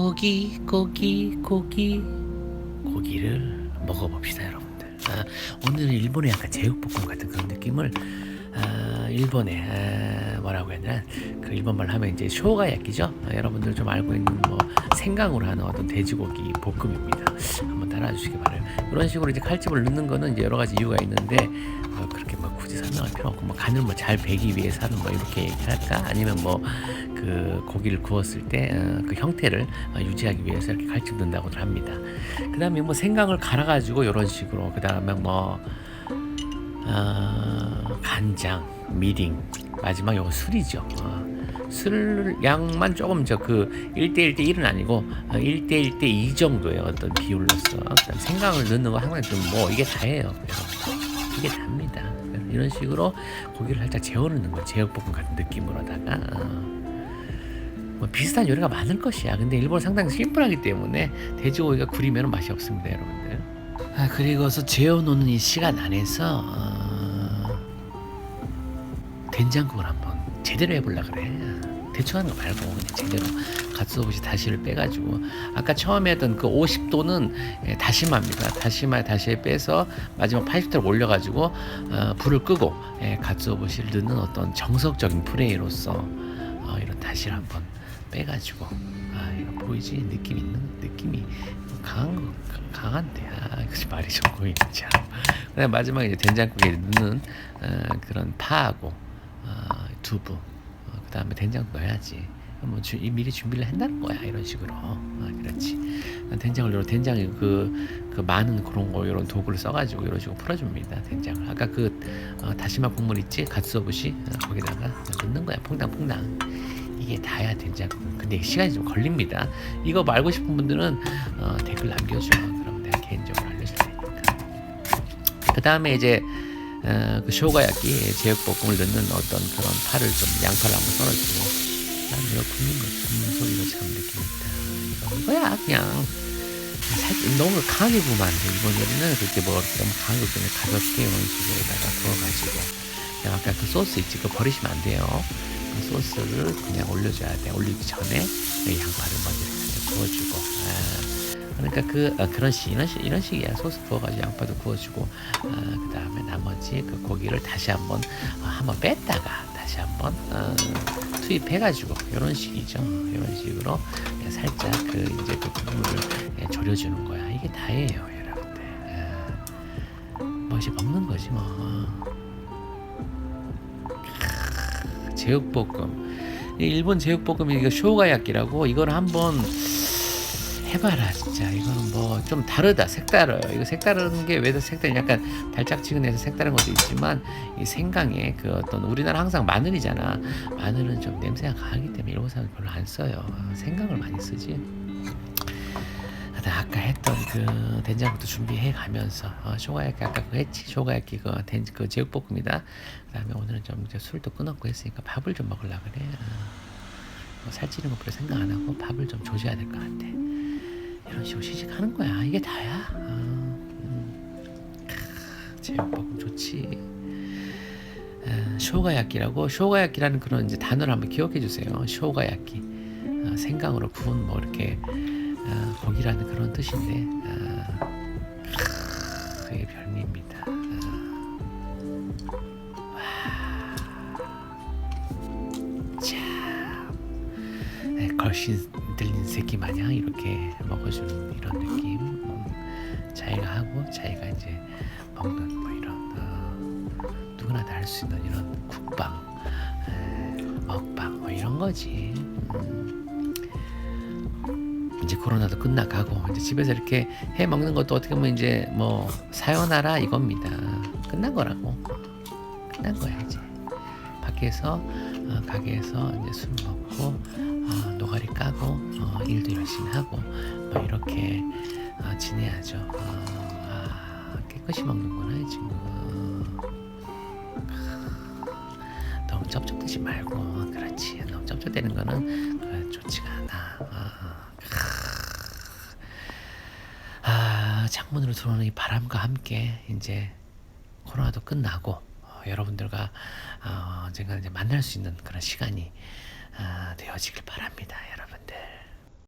고기 고기 고기. 고기를 먹어봅시다 여러분들. 아, 오늘은 일본의 약간 제육볶음 같은 그런 느낌을 아, 일본의 아, 뭐라고 해야 되나? 그 일본말 하면 이제 쇼가야끼죠? 아, 여러분들 좀 알고 있는 뭐 생강으로 하는 어떤 돼지고기 볶음입니다 한번 따라와 주시기 바라요 이런 식으로 이제 칼집을 넣는 거는 이제 여러 가지 이유가 있는데 어, 그렇게 막 굳이 설명할 필요 없고 뭐 간을 뭐 잘 배기 위해서 하는 뭐 이렇게 얘기할까 아니면 뭐 그 고기를 구웠을 때그 형태를 어, 유지하기 위해서 이렇게 칼집 넣는다고들 합니다. 그다음에 뭐 생강을 갈아가지고 이런 식으로 그다음에 뭐 어, 간장, 미림, 마지막 요거 술이죠. 어, 술 양만 조금 저 그 1대 1대 1은 아니고 어, 1대 1대 2 정도의 어떤 비율로서 그다음 생강을 넣는 거 항상 좀 뭐 이게 다예요. 이게 답니다. 이런 식으로 고기를 살짝 재워 넣는 거 제육볶음 같은 느낌으로다가 어. 뭐 비슷한 요리가 많을 것이야. 근데 일본 상당히 심플하기 때문에 돼지고기가 구리면 맛이 없습니다, 여러분들. 아, 그리고서 재워놓는 이 시간 안에서 어, 된장국을 한번 제대로 해보려 그래. 대충 하는 거 말고 그냥 제대로 갓소부시 다시를 빼가지고 아까 처음에 했던 그 50도는 예, 다시마입니다. 다시마 다시에 빼서 마지막 80도를 올려가지고 어, 불을 끄고 예, 갓소부시를 넣는 어떤 정석적인 플레이로서 어, 이런 다시를 한번 빼가지고 아 이거 보이지 느낌 있는 느낌이 강한 거 가- 강한데 아 그치 말이 좀 보이지 참. 그다음 마지막에 이제 된장국에 넣는 어, 그런 파하고 어, 두부 어, 그 다음에 된장 넣어야지. 뭐 주, 이 미리 준비를 한다는 거야 이런 식으로. 아, 그렇지. 된장을 넣어 된장에 그, 그 많은 그런 거 이런 도구를 써가지고 이런 식으로 풀어줍니다 된장을. 아까 그 어, 다시마 국물 있지? 갓소부시? 어, 거기다가 넣는 거야 퐁당퐁당. 이게 다야 된장국 근데 시간이 좀 걸립니다. 이거 말고 싶은 분들은 어, 댓글 남겨줘 그럼 내가 개인적으로 알려줄 테니까 그 다음에 이제 어, 그 쇼가야끼 제육볶음을 넣는 어떤 그런 파를 좀 양파를 한번 썰어주고. 이거 굽는 거 굽는 소리가 참 느낌 있다. 이거 이거야 그냥. 살짝 너무 강하게 구우면 안돼. 이번 요리는 그렇게 뭐 너무 강하게 구우면 가볍게 이런 식으로다가 구워가지고. 그냥 아까 그 소스 있지? 그거 버리시면 안 돼요. 그 소스를 그냥 올려줘야 돼. 올리기 전에 이 양파를 먼저 구워주고. 아, 그러니까 그 어, 그런 식 이런 식 이런 식이야 소스 부어가지고 양파도 구워주고 아, 그 다음에 나머지 그 고기를 다시 한번 어, 한번 뺐다가 다시 한번 어, 투입해가지고 이런 식이죠. 이런 식으로 살짝 그 이제 그 국물을 예, 졸여주는 거야. 이게 다예요 여러분들. 아, 뭐 이제 먹는 거지 뭐. 크, 제육볶음. 이 일본 제육볶음이 이거 쇼가야끼라고 이걸 한번 해봐라 진짜. 이거는 뭐 좀 다르다 색다르요 이거 색다른 게 왜 색다른 약간 달짝지근해서 색다른 것도 있지만 이 생강에 그 어떤 우리나라 항상 마늘이잖아. 마늘은 좀 냄새가 강하기 때문에 일본 사람 별로 안 써요. 생강을 많이 쓰지. 하여튼 아까 했던 그 된장국도 준비해 가면서 어, 쇼가야끼 아까 그거 했지? 쇼가야끼 그, 된, 그 제육볶음이다. 그 다음에 오늘은 좀 이제 술도 끊었고 했으니까 밥을 좀 먹으려 그래. 어. 뭐 살찌는 거 별로 생각 안 하고 밥을 좀 조져야 될 것 같아 이런 식으로 시식하는 거야. 이게 다야. 아, 음. 크, 제육볶음 좋지. 아, 쇼가야끼라고 쇼가야끼라는 그런 이제 단어를 한번 기억해 주세요. 쇼가야끼. 아, 생강으로 구운 뭐 이렇게 아, 고기라는 그런 뜻인데 아, 크, 그게 별미입니다. 아, 참 네, 걸신 들린 새끼 마냥 이렇게 먹어주는 이런 느낌. 음, 자기가 하고 자기가 이제 먹는 뭐 이런 어, 누구나 다 할 수 있는 이런 국방 에, 먹방 뭐 이런 거지. 음. 이제 코로나도 끝나가고 이제 집에서 이렇게 해 먹는 것도 어떻게 보면 이제 뭐 사연하라 이겁니다. 끝난 거라고. 끝난 거야 이제 밖에서 어, 가게에서 이제 술 먹고 어, 노가리 까고 어, 일도 열심히 하고 뭐 이렇게 어, 지내야죠. 어, 아, 깨끗이 먹는구나 이 친구. 너무 쩝쩝대지 말고 그렇지. 너무 쩝쩝대는 거는 그, 좋지가 않아. 아, 아, 창문으로 들어오는 이 바람과 함께 이제 코로나도 끝나고 어, 여러분들과 어, 언젠가 이제 만날 수 있는 그런 시간이 아, 되어지길 바랍니다, 여러분들.